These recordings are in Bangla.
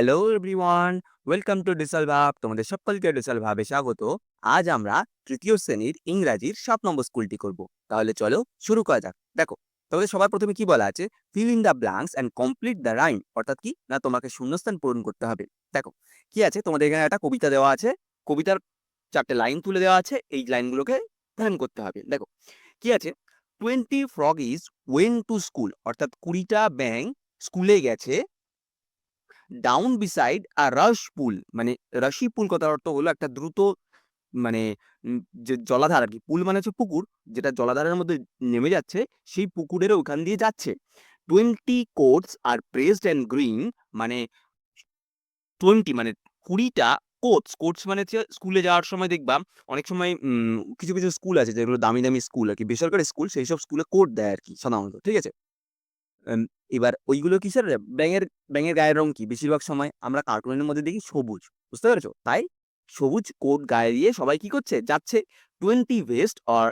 হ্যালো এভরিওয়ান, ওয়েলকাম টু ডিসাল ভাব, তোমাদের সকলকে ডিসাল ভাবে স্বাগত। আজ আমরা তৃতীয় শ্রেণির ইংরাজির সাত নম্বর স্কুলটি করব। তাহলে চলো শুরু করা যাক। দেখো, তোমাদের সবার প্রথমে কি বলা আছে? Fill in the blanks and complete the rhyme অর্থাৎ কি? না তোমাকে শূন্যস্থান পূরণ করতে হবে? দেখো, কি আছে? তোমাদের এখানে একটা কবিতা দেওয়া আছে। কবিতার চারটে লাইন তুলে দেওয়া আছে। এই লাইনগুলোকে ধ্যান করতে হবে। দেখো, কি আছে? Twenty frog is went to school অর্থাৎ কুড়িটা ব্যাং স্কুলে গেছে। ডাউন বিসাইড আ রাশ পুল মানে রাশি পুল কথার অর্থ হলো একটা দ্রুত মানে যে জলাধার আর কি পুল মানে হচ্ছে পুকুর, যেটা জলাধারের মধ্যে নেমে যাচ্ছে, সেই পুকুরের ওখান দিয়ে যাচ্ছে। Twenty coats are pressed and green মানে টোয়েন্টি মানে কুড়িটা কোটস কোটস মানে হচ্ছে স্কুলে যাওয়ার সময় দেখবা, অনেক সময় কিছু কিছু স্কুল আছে যেগুলো দামি দামি স্কুল আর কি বেসরকারি স্কুল সেই সব স্কুলে কোট দেয় আর কি সাধারণত, ঠিক আছে? এবার ওইগুলো কিসের ব্যাঙের ব্যাঙের গায়ের রং কি? বেশিরভাগ সময় আমরা কার্টুনের মধ্যে দেখি সবুজ, বুঝতে পেরেছ? তাই সবুজ কোট গায়ে দিয়ে সবাই কি করছে? যাচ্ছে twenty vest or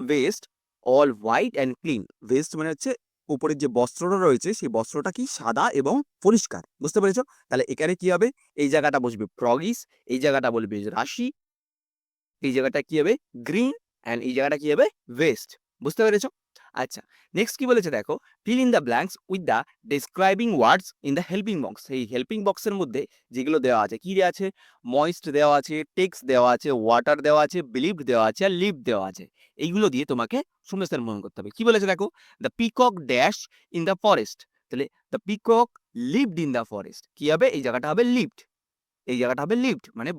vest all white and clean vest মানে হচ্ছে উপরের যে বস্ত্রটা রয়েছে, সেই বস্ত্রটা কি? সাদা এবং পরিষ্কার, বুঝতে পেরেছ? তাহলে এখানে কি হবে? এই জায়গাটা বসবে প্রগিস এই জায়গাটা বলবে রাশি, এই জায়গাটা কি হবে? গ্রিন অ্যান্ড এই জায়গাটা কি হবে? ওয়েস্ট বুঝতে পেরেছ? আচ্ছা নেক্সট কি বলেছে দেখো? Fill in the blanks with the describing words in the helping box এই হেল্পিং বক্সের মধ্যে যেগুলো দেওয়া আছে, কি দেওয়া আছে? ময়েস্ট দেওয়া আছে টেক্স দেওয়া আছে ওয়াটার দেওয়া আছে বিলিভড দেওয়া আছে, আর লিভ দেওয়া আছে। এইগুলো দিয়ে তোমাকে শূন্যস্থান পূরণ করতে হবে। কি বলেছে দেখো? The peacock dash in the forest তাহলে the peacock lived in the forest কি হবে? এই জায়গাটা হবে লিভড এই জায়গাটা হবে লিভড মানে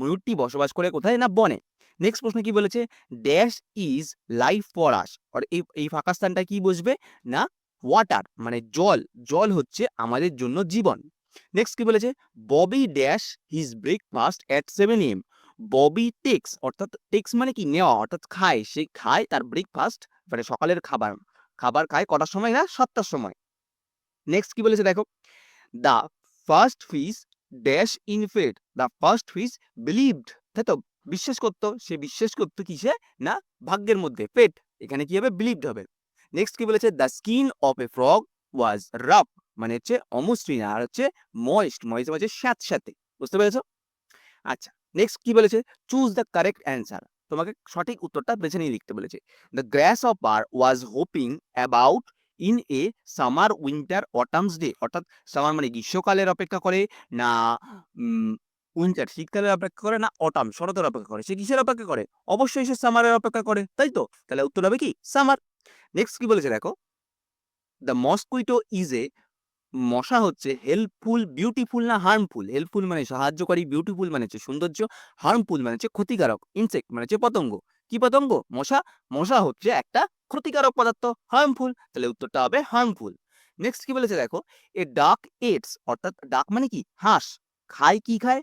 ময়ূরটি বসবাস করে কোথায়? না বনে। নেক্সট প্রশ্ন কি বলেছে? Dash is life for us এই এই ফাঁকা স্থানটা কি বসবে? না ওয়াটার মানে জল। জল হচ্ছে আমাদের জন্য জীবন। নেক্সট কি বলেছে? Bobby dash his breakfast at seven am Bobby takes অর্থাৎ টেক্স মানে কি? নেওয়া, অর্থাৎ খায়। সে খায় তার ব্রেকফাস্ট মানে সকালের খাবার। খাবার খায় কটার সময় না? সাতটার সময়। নেক্সট কি বলেছে দেখো? The first fish dash in fate the first fish believed তাই তো? বিশ্বাস করতো, সে বিশ্বাস করতো কিসে না, ভাগ্যের মধ্যে, পেট। এখানে কি হবে? বিলিভড হবে। নেক্সট কি বলেছে? The skin of a frog was rough মানে হচ্ছে অমসৃণ আর হচ্ছে ময়েস্ট ময়েস্ট মানে স্যাঁত সাথে বুঝতে পেরেছ? আচ্ছা নেক্সট কি বলেছে? চুজ দ্য কারেক্ট অ্যান্সার তোমাকে সঠিক উত্তরটা বেছে নিয়ে লিখতে বলেছে। The grasshopper was hopping about in a summer winter autumns day অর্থাৎ সামার মানে গ্রীষ্মকালের অপেক্ষা করে, না উইন্টার শীতকালের অপেক্ষা করে না অটাম শরতের অপেক্ষা করে? সে কিসের অপেক্ষা করে? অবশ্যই সে সামারের অপেক্ষা করে, তাই তো? তাহলে উত্তর হবে কি? সামার নেক্সট কি বলেছে দেখো? দ্য মস্কুইটো ইজ এ মশা হচ্ছে হেল্পফুল বিউটিফুল না হার্মফুল হেল্পফুল মানে সাহায্যকারী বিউটিফুল মানে হচ্ছে সৌন্দর্য হার্মফুল মানে হচ্ছে ক্ষতিকারক ইনসেক্ট মানে হচ্ছে পতঙ্গ। কি পতঙ্গ? মশা। মশা হচ্ছে একটা ক্ষতিকারক পদার্থ হার্মফুল তাহলে উত্তরটা হবে হার্মফুল নেক্সট কি বলেছে দেখো? এ ডাক এটস অর্থাৎ ডাক মানে কি? হাঁস। খায় কি খায়?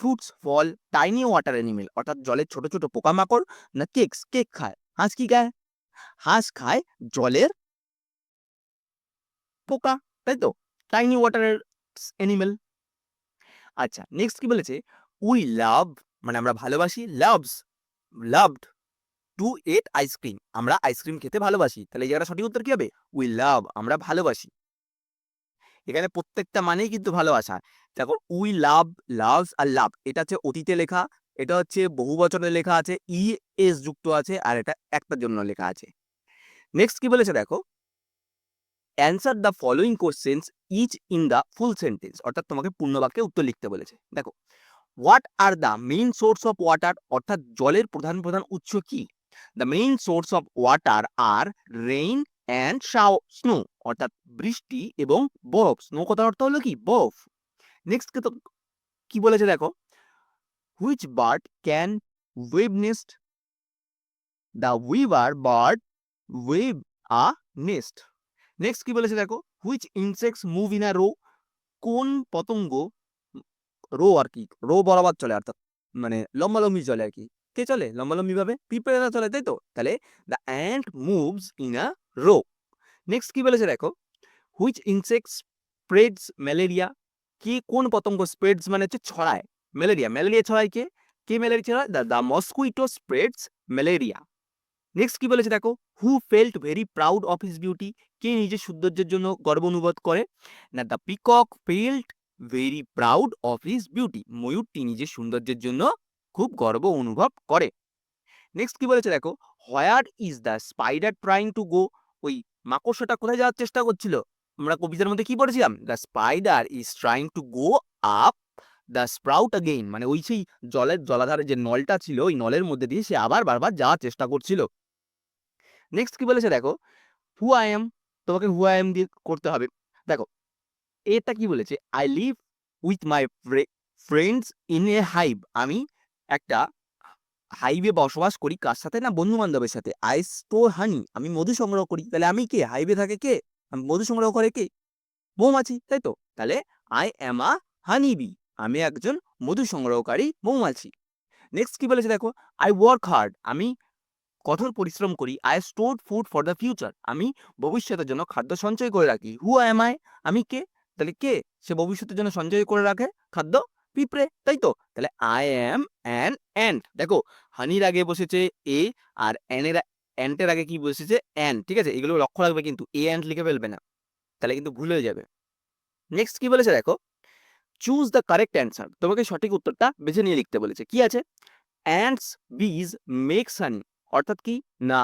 ফ্রুটস ফল টাইনি ওয়াটার অ্যানিমেল অর্থাৎ জলের ছোট ছোট পোকামাকড় না কেকস কেক খায়। হাঁস কি খায়? হাঁস খায় জলের পোকা, তাই তো? টাইনি ওয়াটারের অ্যানিমেল আচ্ছা নেক্সট কি বলেছে? উই লাভ মানে আমরা ভালোবাসি loves loved to eat ice cream আমরা আইসক্রিম খেতে ভালোবাসি। তাহলে এই জায়গাটা সঠিক উত্তর কি হবে? উই লাভ আমরা ভালোবাসি। এখানে প্রত্যেকটা মানেই কিন্তু ভালোবাসা। দেখো, উই লাভ, লাভস আর লাভ, এটা হচ্ছে অতীতে লেখা, এটা হচ্ছে বহু বছরে লেখা আছে, ই এস যুক্ত আছে, আর এটা একটার জন্য লেখা আছে। নেক্সট কি বলেছে দেখো? Answer the following questions each in the full sentence অর্থাৎ তোমাকে পূর্ণ বাক্যে উত্তর লিখতে বলেছে। দেখো what are the main source of water অর্থাৎ জলের প্রধান প্রধান উৎস কি? The main source of water are rain and show snow অর্থাৎ বৃষ্টি এবং বরফ। স্নো কথার অর্থ হলো কি? বরফ। নেক্সট কি বলেছে দেখো? Which bird can weave nest the weaver bird weave a nest next কি বলেছে দেখো? Which insects move in a row কোন পতঙ্গ রো আর কি? রো বরাবর চলে অর্থাৎ মানে লম্বালম্বি চলে আর কি। কে চলে? লম্বালম্বি ভাবে পিঁপড়েরা চলে, তাই তো? তাহলে the ant moves in a row next কি বলেছে দেখো? হুইচ ইনসেক্ট স্প্রেডস ম্যালেরিয়া কি কোন পতঙ্গ স্প্রেডস মানে হচ্ছে ছড়ায়? ম্যালেরিয়া ম্যালেরিয়া ছড়ায় কে? কে ম্যালেরিয়া ছড়ায়? The mosquito spreads malaria next কি বলেছে দেখো? Who felt very proud of his beauty কে নিজের সৌন্দর্যের জন্য গর্ব অনুভব করে? না the peacock felt very proud of his beauty ময়ূরটি নিজের সৌন্দর্যের জন্য খুব গর্ব অনুভব করে। নেক্সট কি বলেছে দেখো? Where is the spider trying to go ওই মাকড়সাটা কোথায় যাওয়ার চেষ্টা করছিল? আমরা কবিতার মধ্যে কি পড়েছিলাম? The spider is trying to go up the sprout again মানে ওই সেই জলের জলাধারে যে নলটা ছিল, ওই নলের মধ্যে দিয়ে সে আবার বারবার যাওয়ার চেষ্টা করছিল। নেক্সট কি বলেছে দেখো? হু আই এম তোমাকে হু আই এম দিয়ে করতে হবে। দেখো, এটা কি বলেছে? I live with my friends in a hive আমি একটা হাইভে বসবাস করি কার সাথে না বন্ধু বান্ধবের সাথে? আই স্টোর হানি আমি মধু সংগ্রহ করি। তাহলে আমি কে? হাইভে থাকে কে? আমি মধু সংগ্রহ করে কে? মৌমাছি, তাই তো? তাহলে I am a honey B আমি একজন মধু সংগ্রহকারী মৌমাছি। নেক্সট কি বলেছে দেখো? আই ওয়ার্ক হার্ড আমি কঠোর পরিশ্রম করি। I store food for the future আমি ভবিষ্যতের জন্য খাদ্য সঞ্চয় করে রাখি। হু আই এম আই আমি কে? তাহলে কে? সে ভবিষ্যতের জন্য সঞ্চয় করে রাখে খাদ্য পিঁপড়ে, তাই তো? তাহলে আই অ্যাম অ্যান অ্যান্ট দেখো হানির আগে বসেছে এ আর অ্যানের অ্যান্টের আগে কি বসেছে? অ্যান ঠিক আছে? এগুলো লক্ষ্য রাখবে কিন্তু এ অ্যান্ট লিখে ফেলবে না। তাহলে কিন্তু ভুল যাবে। নেক্সট কি বলেছে দেখো? চুজ দ্য কারেক্ট অ্যান্সার তোমাকে সঠিক উত্তরটা বেছে নিয়ে লিখতে বলেছে। কি আছে? অ্যান্টস বিজ মেক সানি অর্থাৎ কি? না।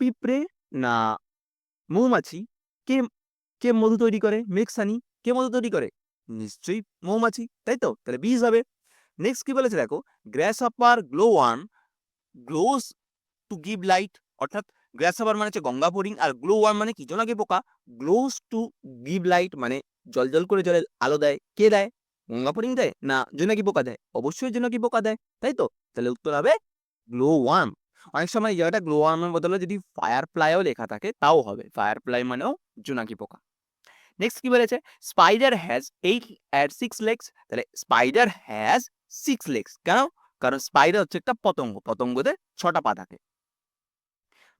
পিঁপড়ে, না। মৌমাছি, কে কে মধু তৈরি করে? মেক সানি কে মধু তৈরি করে? নিশ্চয়ই মৌমাছি, তাই তো? তাহলে বীজ হবে। নেক্সট কি বলেছে দেখো? Grasshopper glow worm glows to give light অর্থাৎ গ্র্যাস আপার মানে হচ্ছে গঙ্গা ফড়িং আর গ্লো ওয়ান মানে কি? জোনাকি পোকা। গ্লোস টু গিভ লাইট মানে জল জল করে জলে আলো দেয়। কে দেয়? গঙ্গা ফড়িং দেয়? না জোনাকি পোকা দেয়? অবশ্যই জোনাকি পোকা দেয়, তাই তো? তাহলে উত্তর হবে গ্লো ওয়ার্ম অনেক সময় এই জায়গাটা গ্লো ওয়ার্মের বদলে যদি ফায়ার প্লাইও লেখা থাকে, তাও হবে। ফায়ার প্লাই মানেও জোনাকি পোকা। নেক্সট কি বলেছে? Spider has eight at six legs তাহলে স্পাইডার হ্যাজ সিক্স লেগস কেন? কারণ স্পাইডার হচ্ছে একটা পতঙ্গ। পতঙ্গতে ছটা পা থাকে।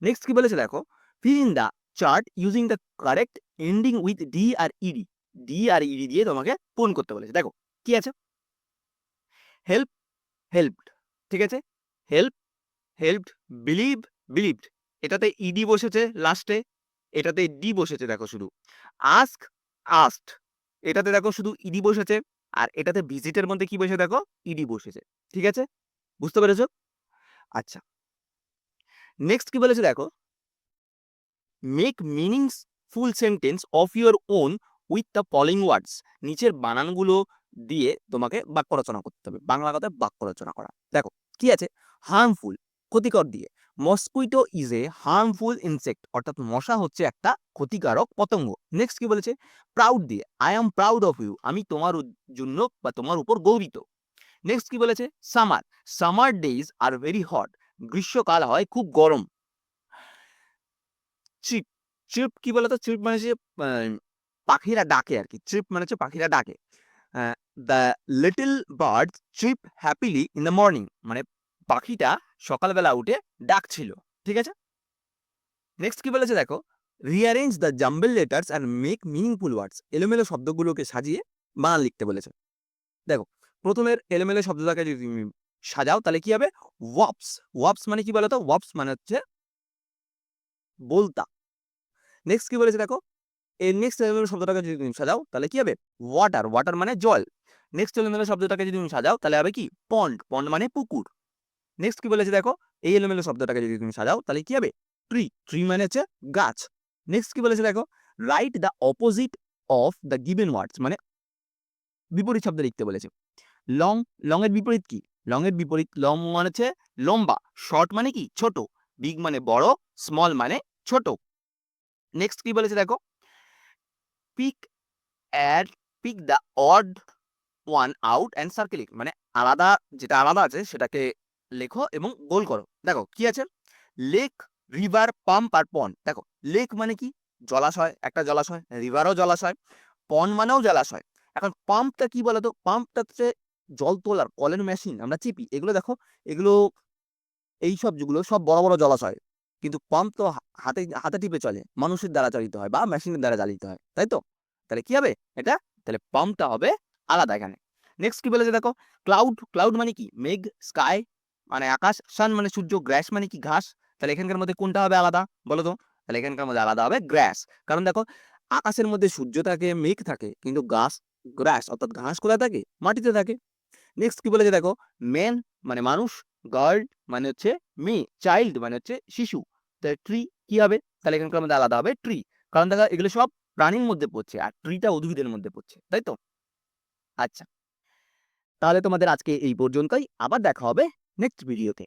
নেক্সট কি বলেছে দেখো? Fill in the chart using the correct ending with D or ED D or ED দিয়ে তোমাকে পূরণ করতে বলেছে। দেখো, কি আছে? হেল্প হেল্পড ঠিক আছে? হেল্প হেল্পড বিলিভ বিলিভড এটাতে ইডি বসেছে লাস্টে এটাতে ডি বসেছে দেখো শুধু। আস্ক আস্ট এটাতে দেখো শুধু ইডি বসেছে, আর এটাতে ভিজিটের মধ্যে কি বসে দেখো? ইডি বসেছে, ঠিক আছে? বুঝতে পেরেছ? আচ্ছা। নেক্সট কি বলেছে দেখো? Make meanings full sentence of your own with the following words নিচের বানানগুলো দিয়ে তোমাকে বাক্য রচনা করতে হবে। বাংলা কথায় বাক্য রচনা করা। দেখো, কি আছে? হার্মফুল ক্ষতিকর দিয়ে। Mosquito is a harmful insect অর্থাৎ মশা হচ্ছে একটা ক্ষতিকারক পতঙ্গ। নেক্সট কি বলেছে? প্রাউড দিয়ে। I am proud of you আমি তোমার জন্য বা তোমার উপর গৌরিত। নেক্সট কি বলেছে? Summer summer days are very hot গ্রীষ্মকাল হয় খুব গরম। চিপ চিপ কি বলতো? চিপ মানে হচ্ছে পাখিরা ডাকে আর কি। চিপ মানে হচ্ছে পাখিরা ডাকে। The little bird chip happily in the morning মানে পাখিটা সকালবেলা উঠে ডাকছিল, ঠিক আছে? নেক্সট কি বলেছে দেখো? Rearrange the jumble letters and make meaningful words এলোমেলো শব্দগুলোকে সাজিয়ে বানান লিখতে বলেছে। দেখো, প্রথমের এলোমেলো শব্দটাকে যদি তুমি সাজাও, তাহলে কি হবে? ওয়াপস ওয়াপস মানে কি বলতো? ওয়াপস মানে হচ্ছে বলতা। নেক্সট কি বলেছে দেখো? এই নেক্সট এলোমেলো শব্দটাকে যদি তুমি সাজাও, তাহলে কি হবে? ওয়াটার ওয়াটার মানে জল। নেক্সট এলোমেলো শব্দটাকে যদি তুমি সাজাও, তাহলে হবে কি? পন্ড পন্ড মানে পুকুর। নেক্সট কি বলেছে দেখো? এই এলোমেলো শব্দটাকে যদি তুমি সাজাও, তাহলে কি হবে? ট্রি ট্রি মানে হচ্ছে গাছ। নেক্সট কি বলেছে দেখো? Write the opposite of the given words মানে বিপরীত শব্দ লিখতে বলেছে। লং লং এর বিপরীত কি? লং এর বিপরীত লং মানে হচ্ছে লম্বা। শর্ট মানে কি? ছোট। বিগ মানে বড় স্মল মানে ছোট। নেক্সট কি বলেছে দেখো? Pick odd pick the odd one out and circle মানে আলাদা, যেটা আলাদা আছে, সেটাকে লেখো এবং গোল করো। দেখো, কি আছে? লেক রিভার পাম্প আর পন দেখো লেক মানে কি? জলাশয়, একটা জলাশয় রিভারও জলাশয় পন মানেও জলাশয়। এখন পাম্পটা কি বলতো? পাম্পটা হচ্ছে জল তোলার কলের মেশিন আমরা চিপি। এগুলো দেখো, এগুলো এই সব যেগুলো, সব বড় বড় জলাশয়। কিন্তু পাম্প তো হাতে হাতে টিপে চলে। মানুষের দ্বারা চালিত হয় বা মেশিনের দ্বারা চালিত হয়, তাই তো? তাহলে কি হবে? এটা, তাহলে পাম্পটা হবে আলাদা এখানে। নেক্সট কি বলেছে দেখো? ক্লাউড ক্লাউড মানে কি? মেঘ স্কাই মানে আকাশ সান মানে সূর্য গ্র্যাস মানে কি ঘাস? তাহলে এখানকার মধ্যে কোনটা হবে আলাদা? বলো তো। তাহলে এখানকার মধ্যে আলাদা হবে গ্র্যাস কারণ দেখো, আকাশের মধ্যে সূর্য থাকে, মেঘ থাকে, কিন্তু গাছ গ্রাস অর্থাৎ ঘাস কোথায় থাকে? মাটিতে থাকে। নেক্সট কি বলেছে দেখো? ম্যান মানে মানুষ গার্ড মানে হচ্ছে মেয়ে চাইল্ড মানে হচ্ছে শিশু। তাহলে ট্রি কি হবে? তাহলে এখানকার মধ্যে আলাদা হবে ট্রি কারণ দেখা, এগুলো সব প্রাণীর মধ্যে পড়ছে আর ট্রিটা উদ্ভিদের মধ্যে পড়ছে, তাই তো? আচ্ছা। তাহলে তোমাদের আজকে এই পর্যন্তই। আবার দেখা হবে নেক্সট ভিডিওতে